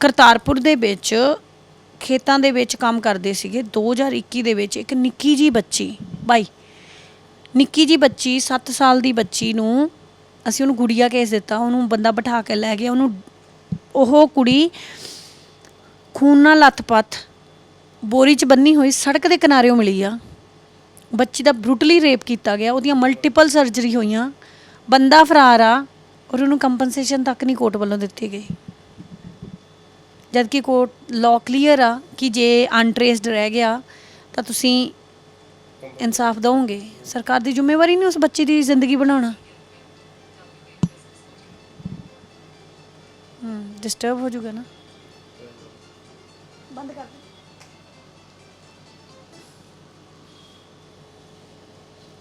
ਕਰਤਾਰਪੁਰ ਦੇ ਵਿੱਚ ਖੇਤਾਂ ਦੇ ਵਿੱਚ ਕੰਮ ਕਰਦੇ ਸੀਗੇ। 2021 ਦੇ ਵਿੱਚ ਇੱਕ ਨਿੱਕੀ ਜੀ ਬੱਚੀ, ਬਾਈ, ਨਿੱਕੀ ਜੀ ਬੱਚੀ 7 ਸਾਲ ਦੀ ਬੱਚੀ ਨੂੰ ਅਸੀਂ ਉਹਨੂੰ ਗੁੜੀਆ ਕੇਸ ਦਿੱਤਾ। ਉਹਨੂੰ ਬੰਦਾ ਬਿਠਾ ਕੇ ਲੈ ਗਿਆ। ਉਹਨੂੰ, ਉਹ ਕੁੜੀ ਖੂਨ ਨਾਲ ਲੱਥਪੱਥ ਬੋਰੀ 'ਚ ਬੰਨੀ ਹੋਈ, ਸੜਕ ਦੇ ਕਿਨਾਰਿਓਂ ਮਿਲੀ ਆ। ਬੱਚੀ ਦਾ ਬਰੂਟਲੀ ਰੇਪ ਕੀਤਾ ਗਿਆ। ਉਹਦੀਆਂ ਮਲਟੀਪਲ ਸਰਜਰੀ ਹੋਈਆਂ। ਬੰਦਾ ਫਰਾਰ ਆ ਔਰ ਉਹਨੂੰ ਕੰਪਨਸੇਸ਼ਨ ਤੱਕ ਨਹੀਂ ਕੋਰਟ ਵੱਲੋਂ ਦਿੱਤੀ ਗਈ। ਜਦ ਕਿ ਕੋਰਟ ਲਾਅ ਕਲੀਅਰ ਆ ਕਿ ਜੇ ਅਨਟ੍ਰੇਸਡ ਰਹਿ ਗਿਆ, ਤਾਂ ਤੁਸੀਂ ਇਨਸਾਫ ਦਿਓਗੇ ਸਰਕਾਰ ਦੀ ਜ਼ਿੰਮੇਵਾਰੀ ਨਹੀਂ ਉਸ ਬੱਚੇ ਦੀ ਜ਼ਿੰਦਗੀ ਬਣਾਉਣਾ। ਹਮ ਡਿਸਟਰਬ ਹੋ ਜਾਊਗਾ ਨਾ। ਬੰਦ ਕਰ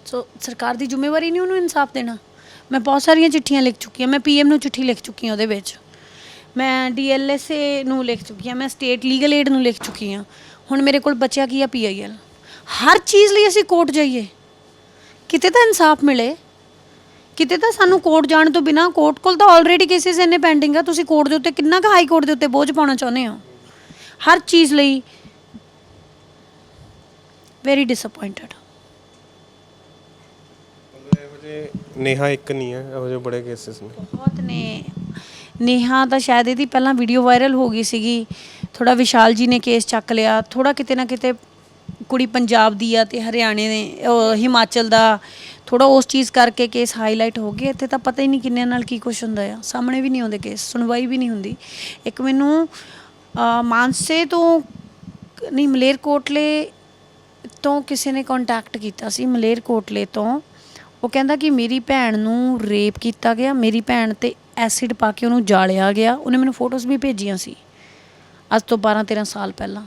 ਸੋ ਸਰਕਾਰ ਦੀ ਜ਼ਿੰਮੇਵਾਰੀ ਨਹੀਂ ਉਹਨੂੰ ਇਨਸਾਫ ਦੇਣਾ। ਮੈਂ ਬਹੁਤ ਸਾਰੀਆਂ ਚਿੱਠੀਆਂ ਲਿਖ ਚੁੱਕੀ ਹਾਂ, ਮੈਂ ਪੀਐਮ ਨੂੰ ਚਿੱਠੀ ਲਿਖ ਚੁੱਕੀ ਹਾਂ ਉਹਦੇ ਵਿੱਚ। ਮੈਂ ਡੀਐਲਐਸਏ ਨੂੰ ਲਿਖ ਚੁੱਕੀ ਹਾਂ ਮੈਂ ਸਟੇਟ ਲੀਗਲ ਏਡ ਨੂੰ ਲਿਖ ਚੁੱਕੀ ਹਾਂ। ਹੁਣ ਮੇਰੇ ਕੋਲ ਬਚਿਆ ਕੀ ਆ ਪੀਆਈਐਲ ਹਰ ਚੀਜ਼ ਲਈ ਅਸੀਂ ਕੋਰਟ ਜਾਈਏ। ਕਿਤੇ ਤਾਂ ਇਨਸਾਫ ਮਿਲੇ। ਕਿਤੇ ਤਾਂ ਸਾਨੂੰ ਕੋਰਟ ਜਾਣ ਤੋਂ ਬਿਨਾ ਕੋਰਟ ਕੋਲ ਤਾਂ ਆਲਰੇਡੀ ਕੇਸਿਸ ਇੰਨੇ ਪੈਂਡਿੰਗ ਆ ਤੁਸੀਂ ਕੋਰਟ ਦੇ ਉੱਤੇ ਕਿੰਨਾ ਕੁ ਹਾਈ ਕੋਰਟ ਦੇ ਉੱਤੇ ਬੋਝ ਪਾਉਣਾ ਚਾਹੁੰਦੇ ਹੋ? ਹਰ ਚੀਜ਼ ਲਈ ਵੈਰੀ ਡਿਸਪਾਇੰਟਡ ਨੇਹਾ ਇੱਕ ਨਹੀਂ ਹੈ ਇਹੋ ਜਿਹੇ ਬੜੇ ਕੇਸਿਸ ਨੇ। ਬਹੁਤ ਨੇ। ਨੇਹਾ ਤਾਂ ਸ਼ਾਇਦ ਇਹਦੀ ਪਹਿਲਾਂ ਵੀਡੀਓ ਵਾਇਰਲ ਹੋ ਗਈ ਸੀਗੀ। ਥੋੜਾ ਵਿਸ਼ਾਲ ਜੀ ਨੇ ਕੇਸ ਚੱਕ ਲਿਆ। ਥੋੜਾ ਕਿਤੇ ਨਾ ਕਿਤੇ ਕੁੜੀ ਪੰਜਾਬ ਦੀ ਆ ਤੇ ਹਰਿਆਣੇ ਨੇ ਉਹ ਹਿਮਾਚਲ ਦਾ। ਥੋੜਾ ਉਸ ਚੀਜ਼ ਕਰਕੇ ਕੇਸ ਹਾਈਲਾਈਟ ਹੋ ਗਏ। ਇੱਥੇ ਤਾਂ ਪਤਾ ਹੀ ਨਹੀਂ ਕਿੰਨਿਆਂ ਨਾਲ ਕੀ ਕੁਝ ਹੁੰਦਾ ਆ। ਸਾਹਮਣੇ ਵੀ ਨਹੀਂ ਆਉਂਦੇ ਕੇਸ ਸੁਣਵਾਈ ਵੀ ਨਹੀਂ ਹੁੰਦੀ। ਇੱਕ ਮੈਨੂੰ ਮਾਨਸੇ ਤੋਂ, ਨਹੀਂ, ਮਲੇਰਕੋਟਲੇ ਤੋਂ ਕਿਸੇ ਨੇ ਕੰਟੈਕਟ ਕੀਤਾ ਸੀ, ਮਲੇਰਕੋਟਲੇ ਤੋਂ। ਉਹ ਕਹਿੰਦਾ ਕਿ ਮੇਰੀ ਭੈਣ ਨੂੰ ਰੇਪ ਕੀਤਾ ਗਿਆ। ਮੇਰੀ ਭੈਣ ਤੇ ਐਸਿਡ ਪਾ ਕੇ ਉਹਨੂੰ ਜਾਲਿਆ ਗਿਆ, ਉਹਨੇ ਮੈਨੂੰ ਫੋਟੋਜ਼ ਵੀ ਭੇਜੀਆਂ ਸੀ, ਅੱਜ ਤੋਂ 12 13 ਸਾਲ ਪਹਿਲਾਂ।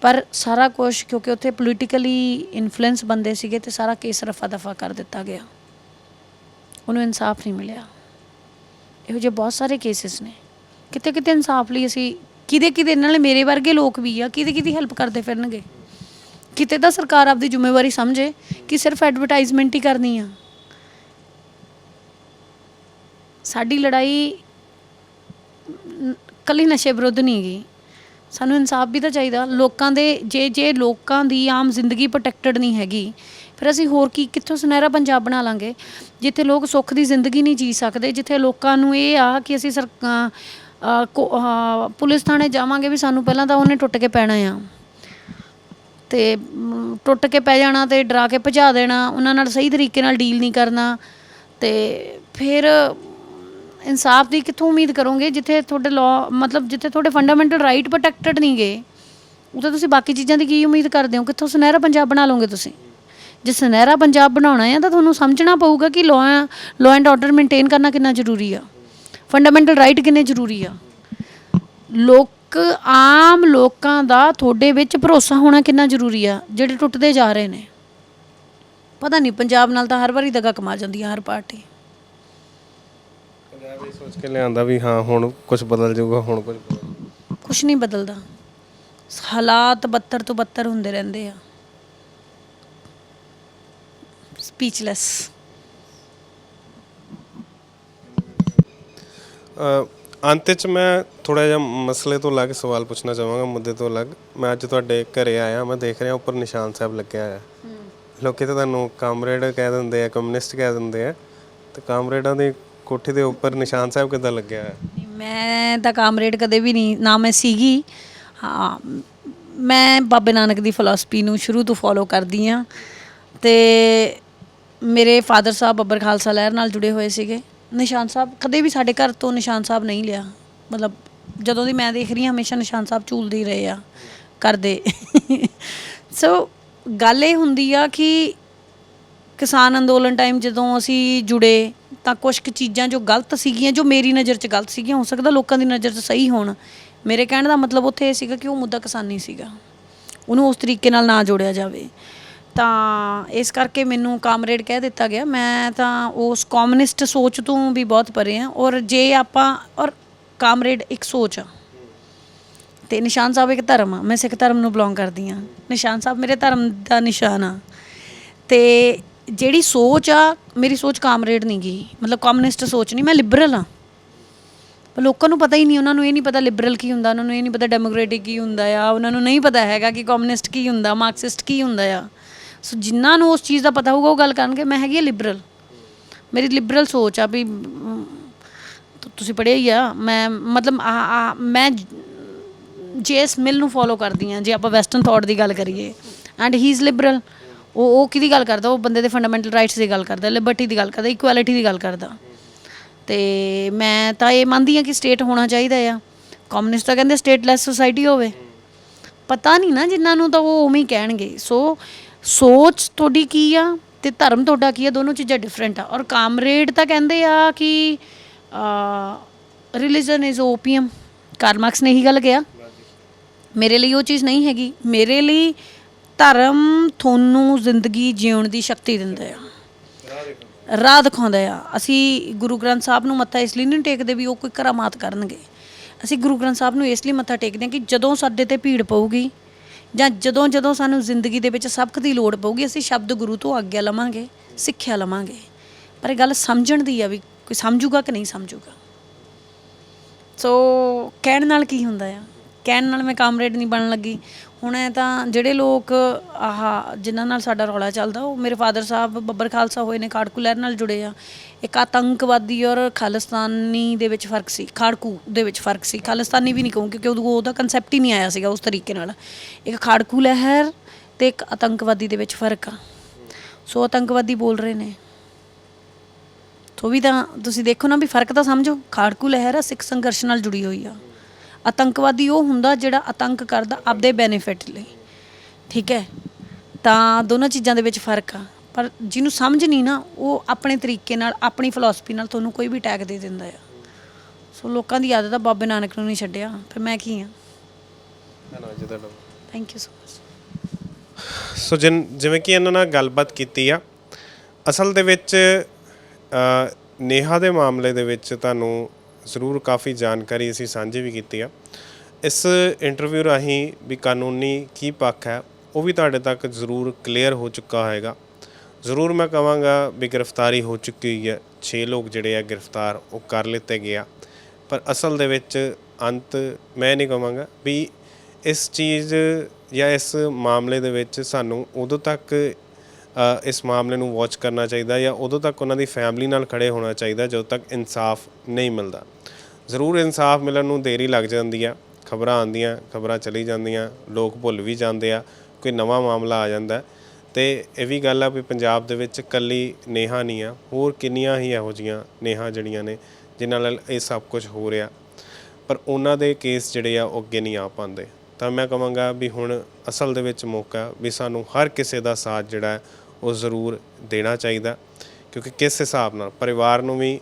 ਪਰ ਸਾਰਾ ਕੁਝ ਕਿਉਂਕਿ ਉੱਥੇ ਪੋਲੀਟੀਕਲੀ ਇਨਫਲੂਐਂਸ ਬੰਦੇ ਸੀਗੇ ਤੇ ਸਾਰਾ ਕੇਸ ਰਫਾ ਦਫਾ ਕਰ ਦਿੱਤਾ ਗਿਆ। ਉਹਨੂੰ ਇਨਸਾਫ ਨਹੀਂ ਮਿਲਿਆ। ਇਹੋ ਜਿਹੇ ਬਹੁਤ ਸਾਰੇ ਕੇਸਿਸ ਨੇ। ਕਿਤੇ ਕਿਤੇ ਇਨਸਾਫ ਲਈ ਅਸੀਂ ਕਿਤੇ ਕਿਤੇ ਨਾਲ ਮੇਰੇ ਵਰਗੇ ਲੋਕ ਵੀ ਆ ਕਿਤੇ ਕਿਤੇ ਹੈਲਪ ਕਰਦੇ ਫਿਰਨਗੇ? ਕਿਤੇ ਤਾਂ ਸਰਕਾਰ ਆਪਦੀ ਜ਼ਿੰਮੇਵਾਰੀ ਸਮਝੇ ਕਿ ਸਿਰਫ ਐਡਵਰਟਾਈਜ਼ਮੈਂਟ ਹੀ ਕਰਨੀ ਆ। ਸਾਡੀ ਲੜਾਈ ਨ- ਕੱਲੀ ਨਸ਼ੇ ਵਿਰੁੱਧ ਨਹੀਂ ਗਈ ਸਾਨੂੰ ਇਨਸਾਫ ਵੀ ਤਾਂ ਚਾਹੀਦਾ। ਲੋਕਾਂ ਦੇ ਜੇ ਜੇ ਲੋਕਾਂ ਦੀ ਆਮ ਜ਼ਿੰਦਗੀ ਪ੍ਰੋਟੈਕਟਡ ਨਹੀਂ ਹੈਗੀ, ਫਿਰ ਅਸੀਂ ਹੋਰ ਕੀ, ਕਿੱਥੋਂ ਸੁਨਹਿਰਾ ਪੰਜਾਬ ਬਣਾ ਲਾਂਗੇ? ਜਿੱਥੇ ਲੋਕ ਸੁੱਖ ਦੀ ਜ਼ਿੰਦਗੀ ਨਹੀਂ ਜੀ ਸਕਦੇ, ਜਿੱਥੇ ਲੋਕਾਂ ਨੂੰ ਇਹ ਆ ਕਿ ਅਸੀਂ ਸਰ ਪੁਲਿਸ ਥਾਣੇ ਜਾਵਾਂਗੇ ਵੀ ਸਾਨੂੰ ਪਹਿਲਾਂ ਤਾਂ ਉਹਨੇ ਟੁੱਟ ਕੇ ਪੈਣਾ ਆ। ਤੇ ਟੁੱਟ ਕੇ ਪੈ ਜਾਣਾ ਤੇ ਡਰਾ ਕੇ ਭਜਾ ਦੇਣਾ, ਉਹਨਾਂ ਨਾਲ ਸਹੀ ਤਰੀਕੇ ਨਾਲ ਡੀਲ ਨਹੀਂ ਕਰਨਾ। ਤੇ ਫਿਰ ਇਨਸਾਫ ਦੀ ਕਿੱਥੋਂ ਉਮੀਦ ਕਰੋਗੇ? ਜਿੱਥੇ ਤੁਹਾਡੇ ਲਾਅ ਮਤਲਬ ਜਿੱਥੇ ਤੁਹਾਡੇ ਫੰਡਾਮੈਂਟਲ ਰਾਈਟ ਪ੍ਰੋਟੈਕਟਡ ਨਹੀਂ ਨਹੀਂਗੇ ਉੱਥੇ ਤੁਸੀਂ ਬਾਕੀ ਚੀਜ਼ਾਂ ਦੀ ਕੀ ਉਮੀਦ ਕਰਦੇ ਹੋ? ਕਿੱਥੋਂ ਸੁਨਹਿਰਾ ਪੰਜਾਬ ਬਣਾ ਲਓਗੇ ਤੁਸੀਂ? ਜੇ ਸੁਨਹਿਰਾ ਪੰਜਾਬ ਬਣਾਉਣਾ ਹੈ, ਤਾਂ ਤੁਹਾਨੂੰ ਸਮਝਣਾ ਪਊਗਾ ਕਿ law law and order maintain ਕਰਨਾ ਕਿੰਨਾ ਜ਼ਰੂਰੀ ਆ। ਫੰਡਾਮੈਂਟਲ ਰਾਈਟ ਕਿੰਨੇ ਜ਼ਰੂਰੀ ਆ? ਲੋਕ, ਆਮ ਲੋਕਾਂ ਦਾ ਤੁਹਾਡੇ ਵਿੱਚ ਭਰੋਸਾ ਹੋਣਾ ਕਿੰਨਾ ਜ਼ਰੂਰੀ ਆ, ਜਿਹੜੇ ਟੁੱਟਦੇ ਜਾ ਰਹੇ ਨੇ? ਪਤਾ ਨਹੀਂ, ਪੰਜਾਬ ਨਾਲ ਤਾਂ ਹਰ ਵਾਰੀ ਦਗਾ ਕਮਾ ਜਾਂਦੀ ਆ ਹਰ ਪਾਰਟੀ। ਪੰਜਾਬ ਇਹ ਸੋਚ ਕੇ ਲਿਆਂਦਾ ਵੀ ਹਾਂ ਹੁਣ ਕੁਝ ਬਦਲ ਜਾਊਗਾ ਹੁਣ ਕੁਝ ਕੁਝ ਨਹੀਂ ਬਦਲਦਾ। ਹਾਲਾਤ ਬੱਤਰ ਤੋਂ ਬੱਤਰ ਹੁੰਦੇ ਰਹਿੰਦੇ ਆ। ਸਪੀਚਲੈਸ ਅੰਤ ਵਿੱਚ ਮੈਂ ਥੋੜਾ ਜਿਹਾ ਮਸਲੇ ਤੋਂ ਅਲੱਗ ਸਵਾਲ ਪੁੱਛਣਾ ਚਾਹਾਂਗਾ ਮੁੱਦੇ ਤੋਂ ਅਲੱਗ। ਮੈਂ ਅੱਜ ਤੁਹਾਡੇ ਘਰੇ ਆਇਆ ਮੈਂ ਦੇਖ ਰਿਹਾ ਉੱਪਰ ਨਿਸ਼ਾਨ ਸਾਹਿਬ ਲੱਗਿਆ ਹੋਇਆ। ਲੋਕੀ ਤਾਂ ਤੁਹਾਨੂੰ ਕਾਮਰੇਡ ਕਹਿ ਦਿੰਦੇ ਆ ਕਮਿਊਨਿਸਟ ਕਹਿ ਦਿੰਦੇ ਆ। ਤੇ ਕਾਮਰੇਡਾਂ ਦੀ ਕੋਠੇ ਦੇ ਉੱਪਰ ਨਿਸ਼ਾਨ ਸਾਹਿਬ ਕਿੱਦਾਂ ਲੱਗਿਆ ਹੋਇਆ? ਮੈਂ ਤਾਂ ਕਾਮਰੇਡ ਕਦੇ ਵੀ ਨਹੀਂ, ਨਾ ਮੈਂ ਸੀਗੀ। ਹਾਂ, ਮੈਂ ਬਾਬੇ ਨਾਨਕ ਦੀ ਫਿਲਾਸਫੀ ਨੂੰ ਸ਼ੁਰੂ ਤੋਂ ਫੋਲੋ ਕਰਦੀ ਆ ਤੇ ਮੇਰੇ ਫਾਦਰ ਸਾਹਿਬ ਬੱਬਰ ਖਾਲਸਾ ਲਹਿਰ ਨਾਲ ਜੁੜੇ ਹੋਏ ਸੀਗੇ। ਨਿਸ਼ਾਨ ਸਾਹਿਬ ਕਦੇ ਵੀ ਸਾਡੇ ਘਰ ਤੋਂ ਨਿਸ਼ਾਨ ਸਾਹਿਬ ਨਹੀਂ ਲਿਆ। ਮਤਲਬ ਜਦੋਂ ਦੀ ਮੈਂ ਦੇਖ ਰਹੀ ਹਾਂ, ਹਮੇਸ਼ਾ ਨਿਸ਼ਾਨ ਸਾਹਿਬ ਝੂਲਦੇ ਹੀ ਰਹੇ ਆ, ਕਰਦੇ। ਸੋ ਗੱਲ ਇਹ ਹੁੰਦੀ ਆ ਕਿ ਕਿਸਾਨ ਅੰਦੋਲਨ ਟਾਈਮ ਜਦੋਂ ਅਸੀਂ ਜੁੜੇ ਤਾਂ ਕੁਝ ਕੁ ਚੀਜ਼ਾਂ ਜੋ ਗਲਤ ਸੀਗੀਆਂ, ਜੋ ਮੇਰੀ ਨਜ਼ਰ 'ਚ ਗਲਤ ਸੀਗੀਆਂ, ਹੋ ਸਕਦਾ ਲੋਕਾਂ ਦੀ ਨਜ਼ਰ 'ਚ ਸਹੀ ਹੋਣ। ਮੇਰੇ ਕਹਿਣ ਦਾ ਮਤਲਬ ਉੱਥੇ ਇਹ ਸੀਗਾ ਕਿ ਉਹ ਮੁੱਦਾ ਕਿਸਾਨੀ ਸੀਗਾ। ਉਹਨੂੰ ਉਸ ਤਰੀਕੇ ਨਾਲ ਨਾ ਜੋੜਿਆ ਜਾਵੇ। ਤਾਂ ਇਸ ਕਰਕੇ ਮੈਨੂੰ ਕਾਮਰੇਡ ਕਹਿ ਦਿੱਤਾ ਗਿਆ। ਮੈਂ ਤਾਂ ਉਸ ਕਮਿਊਨਿਸਟ ਸੋਚ ਤੋਂ ਵੀ ਬਹੁਤ ਪਰੇ ਆ ਔਰ ਜੇ ਆਪਾਂ, ਔਰ ਕਾਮਰੇਡ ਇੱਕ ਸੋਚ ਆ। ਤੇ ਨਿਸ਼ਾਨ ਸਾਹਿਬ ਇੱਕ ਧਰਮ ਆ। ਮੈਂ ਸਿੱਖ ਧਰਮ ਨੂੰ ਬਿਲੋਂਗ ਕਰਦੀ ਆ ਨਿਸ਼ਾਨ ਸਾਹਿਬ ਮੇਰੇ ਧਰਮ ਦਾ ਨਿਸ਼ਾਨ ਆ। ਤੇ ਜਿਹੜੀ ਸੋਚ ਆ, ਮੇਰੀ ਸੋਚ ਕਾਮਰੇਡ ਨਹੀਂ ਗਈ ਮਤਲਬ ਕਮਿਊਨਿਸਟ ਸੋਚ ਨਹੀਂ ਮੈਂ ਲਿਬਰਲ ਆ। ਪਰ ਲੋਕਾਂ ਨੂੰ ਪਤਾ ਹੀ ਨਹੀਂ ਉਹਨਾਂ ਨੂੰ ਇਹ ਨਹੀਂ ਪਤਾ ਲਿਬਰਲ ਕੀ ਹੁੰਦਾ, ਉਹਨਾਂ ਨੂੰ ਇਹ ਨਹੀਂ ਪਤਾ ਡੈਮੋਕ੍ਰੈਟਿਕ ਕੀ ਹੁੰਦਾ ਆ, ਉਹਨਾਂ ਨੂੰ ਨਹੀਂ ਪਤਾ ਹੈਗਾ ਕਿ ਕਮਿਊਨਿਸਟ ਕੀ ਹੁੰਦਾ ਮਾਰਕਸਿਸਟ ਕੀ ਹੁੰਦਾ ਆ। ਸੋ ਜਿਨ੍ਹਾਂ ਨੂੰ ਉਸ ਚੀਜ਼ ਦਾ ਪਤਾ ਹੋਊਗਾ, ਉਹ ਗੱਲ ਕਰਨਗੇ, ਮੈਂ ਹੈਗੀ ਆ ਲਿਬਰਲ ਮੇਰੀ ਲਿਬਰਲ ਸੋਚ ਆ ਵੀ ਤੁਸੀਂ ਪੜ੍ਹਿਆ ਹੀ ਆ, ਮੈਂ, ਮਤਲਬ ਆ ਆ, ਮੈਂ ਜੇਸ ਮਿਲ ਨੂੰ ਫੋਲੋ ਕਰਦੀ ਆ, ਜੇ ਆਪਾਂ ਵੈਸਟਰਨ ਥਾਟ ਦੀ ਗੱਲ ਕਰੀਏ ਐਂਡ ਹੀ ਇਜ਼ ਲਿਬਰਲ ਉਹ ਉਹ ਕਿਹਦੀ ਗੱਲ ਕਰਦਾ? ਉਹ ਬੰਦੇ ਦੇ ਫੰਡਾਮੈਂਟਲ ਰਾਈਟਸ ਦੀ ਗੱਲ ਕਰਦਾ ਲਿਬਰਟੀ ਦੀ ਗੱਲ ਕਰਦਾ ਇਕੁਐਲਿਟੀ ਦੀ ਗੱਲ ਕਰਦਾ। ਤੇ ਮੈਂ ਤਾਂ ਇਹ ਮੰਨਦੀ ਆ ਕਿ ਸਟੇਟ ਹੋਣਾ ਚਾਹੀਦਾ ਆ। ਕਮਿਊਨਿਸਟ ਤਾਂ ਕਹਿੰਦੇ ਸਟੇਟਲੈਸ ਸੋਸਾਇਟੀ ਹੋਵੇ। ਪਤਾ ਨਹੀਂ ਨਾ ਜਿਨ੍ਹਾਂ ਨੂੰ ਤਾਂ ਉਹ ਉਵੇਂ ਹੀ ਕਹਿਣਗੇ। ਸੋ ਸੋਚ ਤੁਹਾਡੀ ਕੀ ਆ ਤੇ ਧਰਮ ਤੁਹਾਡਾ ਕੀ ਆ, ਦੋਨੋਂ ਚੀਜ਼ਾਂ ਡਿਫਰੈਂਟ ਆ। ਔਰ ਕਾਮਰੇਡ ਤਾਂ ਕਹਿੰਦੇ ਆ ਕਿ religion is opium Karl Marx ਨੇ ਇਹੀ ਗੱਲ ਕਿਹਾ। ਮੇਰੇ ਲਈ ਉਹ ਚੀਜ਼ ਨਹੀਂ ਹੈਗੀ। ਮੇਰੇ ਲਈ ਧਰਮ ਤੁਹਾਨੂੰ ਜ਼ਿੰਦਗੀ ਜਿਉਣ ਦੀ ਸ਼ਕਤੀ ਦਿੰਦਾ ਆ। ਰਾਹ ਦਿਖਾਉਂਦਾ ਆ। ਅਸੀਂ ਗੁਰੂ ਗ੍ਰੰਥ ਸਾਹਿਬ ਨੂੰ ਮੱਥਾ ਇਸ ਲਈ ਨਹੀਂ ਟੇਕਦੇ ਵੀ ਉਹ ਕੋਈ ਕਰਾਮਾਤ ਕਰਨਗੇ। ਅਸੀਂ ਗੁਰੂ ਗ੍ਰੰਥ ਸਾਹਿਬ ਨੂੰ ਇਸ ਲਈ ਮੱਥਾ ਟੇਕਦੇ ਹਾਂ ਕਿ ਜਦੋਂ ਸਾਡੇ ਤੇ ਭੀੜ ਪਊਗੀ ਜਾਂ ਜਦੋਂ ਜਦੋਂ ਸਾਨੂੰ ਜ਼ਿੰਦਗੀ ਦੇ ਵਿੱਚ ਸਬਕ ਦੀ ਲੋੜ ਪਊਗੀ, ਅਸੀਂ ਸ਼ਬਦ ਗੁਰੂ ਤੋਂ ਆਗਿਆ ਲਵਾਂਗੇ, ਸਿੱਖਿਆ ਲਵਾਂਗੇ। ਪਰ ਇਹ ਗੱਲ ਸਮਝਣ ਦੀ ਆ ਵੀ ਕੋਈ ਸਮਝੂਗਾ ਕਿ ਨਹੀਂ ਸਮਝੂਗਾ। ਸੋ ਕਹਿਣ ਨਾਲ ਕੀ ਹੁੰਦਾ ਆ? ਕਹਿਣ ਨਾਲ ਮੈਂ ਕਾਮਰੇਡ ਨਹੀਂ ਬਣਨ ਲੱਗੀ। ਹੁਣ ਇਹ ਤਾਂ ਜਿਹੜੇ ਲੋਕ ਆਹ ਜਿਨ੍ਹਾਂ ਨਾਲ ਸਾਡਾ ਰੌਲਾ ਚੱਲਦਾ, ਉਹ ਮੇਰੇ ਫਾਦਰ ਸਾਹਿਬ, ਬੱਬਰ ਖਾਲਸਾ ਹੋਏ ਨੇ, ਖਾੜਕੂ ਲਹਿਰ ਨਾਲ ਜੁੜੇ ਆ। ਇੱਕ ਆਤੰਕਵਾਦੀ ਔਰ ਖਾਲਿਸਤਾਨੀ ਦੇ ਵਿੱਚ ਫ਼ਰਕ ਸੀ, ਖਾੜਕੂ ਦੇ ਵਿੱਚ ਫ਼ਰਕ ਸੀ। ਖਾਲਿਸਤਾਨੀ ਵੀ ਨਹੀਂ ਕਹੂੰ ਕਿਉਂਕਿ ਉਦੋਂ ਉਹਦਾ ਕਨਸੈਪਟ ਹੀ ਨਹੀਂ ਆਇਆ ਸੀਗਾ ਉਸ ਤਰੀਕੇ ਨਾਲ। ਇੱਕ ਖਾੜਕੂ ਲਹਿਰ ਤੇ ਇੱਕ ਆਤੰਕਵਾਦੀ ਦੇ ਵਿੱਚ ਫ਼ਰਕ ਆ। ਸੋ ਆਤੰਕਵਾਦੀ ਬੋਲ ਰਹੇ ਨੇ। ਤੋ ਵੀ ਤਾਂ ਤੁਸੀਂ ਦੇਖੋ ਨਾ ਵੀ ਫ਼ਰਕ ਤਾਂ ਸਮਝੋ, ਖਾੜਕੂ ਲਹਿਰ ਆ, ਸਿੱਖ ਸੰਘਰਸ਼ ਨਾਲ ਜੁੜੀ ਹੋਈ ਆ। ਆਤੰਕਵਾਦੀ ਉਹ ਹੁੰਦਾ ਜਿਹੜਾ ਆਤੰਕ ਕਰਦਾ ਆਪਦੇ ਬੈਨੀਫਿਟ ਲਈ। ਠੀਕ ਹੈ? ਤਾਂ ਦੋਨਾਂ ਚੀਜ਼ਾਂ ਦੇ ਵਿੱਚ ਫ਼ਰਕ ਆ। ਪਰ ਜਿਹਨੂੰ ਸਮਝ ਨਹੀਂ ਨਾ ਉਹ ਆਪਣੇ ਤਰੀਕੇ ਨਾਲ ਆਪਣੀ ਫਿਲਾਸਫੀ ਨਾਲ ਤੁਹਾਨੂੰ ਕੋਈ ਵੀ ਟੈਗ ਦੇ ਦਿੰਦਾ ਆ। ਸੋ ਲੋਕਾਂ ਦੀ ਆਦਤ ਆ ਬਾਬੇ ਨਾਨਕ ਨੂੰ ਨਹੀਂ ਛੱਡਿਆ। ਫਿਰ ਮੈਂ ਕੀ ਆ? ਧੰਨਵਾਦ ਜੀ ਤੁਹਾਡਾ thank you so much so ਜਿਨ ਜਿਵੇਂ ਕਿ ਇਹਨਾਂ ਨਾਲ ਗੱਲਬਾਤ ਕੀਤੀ ਆ ਅਸਲ ਦੇ ਵਿੱਚ ਨੇਹਾ ਦੇ ਮਾਮਲੇ ਦੇ ਵਿੱਚ ਤੁਹਾਨੂੰ ਜ਼ਰੂਰ ਕਾਫੀ ਜਾਣਕਾਰੀ ਅਸੀਂ ਸਾਂਝੀ ਵੀ ਕੀਤੀ ਆ। ਇਸ ਇੰਟਰਵਿਊ ਰਾਹੀਂ ਵੀ ਕਾਨੂੰਨੀ ਕੀ ਪੱਖ ਹੈ, ਉਹ ਵੀ ਤੁਹਾਡੇ ਤੱਕ ਜ਼ਰੂਰ ਕਲੀਅਰ ਹੋ ਚੁੱਕਾ ਹੋਏਗਾ। ਜ਼ਰੂਰ ਮੈਂ ਕਹਾਂਗਾ ਵੀ ਗ੍ਰਿਫਤਾਰੀ ਹੋ ਚੁੱਕੀ ਹੈ। 6 ਲੋਕ ਜਿਹੜੇ ਆ ਗ੍ਰਿਫਤਾਰ, ਉਹ ਕਰ ਲਿੱਤੇ ਗਿਆ ਪਰ ਅਸਲ ਦੇ ਵਿੱਚ ਅੰਤ ਮੈਂ ਨਹੀਂ ਕਹਾਂਗਾ ਵੀ ਇਸ ਚੀਜ਼ ਜਾਂ ਇਸ ਮਾਮਲੇ ਦੇ ਵਿੱਚ ਸਾਨੂੰ ਉਦੋਂ ਤੱਕ ਇਸ ਮਾਮਲੇ ਨੂੰ ਵਾਚ ਕਰਨਾ ਚਾਹੀਦਾ ਜਾਂ ਉਦੋਂ ਤੱਕ ਉਹਨਾਂ ਦੀ ਫੈਮਿਲੀ ਨਾਲ ਖੜੇ ਹੋਣਾ ਚਾਹੀਦਾ ਜਦੋਂ ਤੱਕ ਇਨਸਾਫ ਨਹੀਂ ਮਿਲਦਾ। ਜ਼ਰੂਰ ਇਨਸਾਫ ਮਿਲਣ ਨੂੰ ਦੇਰੀ ਲੱਗ ਜਾਂਦੀ ਆ, ਖਬਰਾਂ ਆਉਂਦੀਆਂ, ਖਬਰਾਂ ਚਲੀ ਜਾਂਦੀਆਂ, ਲੋਕ ਭੁੱਲ ਵੀ ਜਾਂਦੇ ਆ, ਕੋਈ ਨਵਾਂ ਮਾਮਲਾ ਆ ਜਾਂਦਾ। ਹੈ। ਤੇ ਇਹ ਵੀ ਗੱਲ ਆ ਵੀ ਪੰਜਾਬ ਦੇ ਵਿੱਚ ਕੱਲੀ ਨੇਹਾ ਨਹੀਂ ਆ, ਹੋਰ ਕਿੰਨੀਆਂ ਹੀ ਇਹੋ ਜੀਆਂ ਨੇਹਾ ਜਿਹੜੀਆਂ ਨੇ ਜਿਨ੍ਹਾਂ ਨਾਲ ਇਹ ਸਭ ਕੁਝ ਹੋ ਰਿਹਾ। ਪਰ ਉਹਨਾਂ ਦੇ ਕੇਸ ਜਿਹੜੇ ਆ, ਉਹ ਅੱਗੇ ਨਹੀਂ ਆ ਪਾਉਂਦੇ। ਤਾਂ ਮੈਂ ਕਹਾਂਗਾ ਵੀ ਹੁਣ ਅਸਲ ਦੇ ਵਿੱਚ ਮੌਕਾ ਵੀ ਸਾਨੂੰ ਹਰ ਕਿਸੇ ਦਾ ਸਾਥ ਜਿਹੜਾ ਉਹ ਜ਼ਰੂਰ ਦੇਣਾ ਚਾਹੀਦਾ ਕਿਉਂਕਿ ਕਿਸ ਹਿਸਾਬ ਨਾਲ? ਪਰਿਵਾਰ ਨੂੰ ਵੀ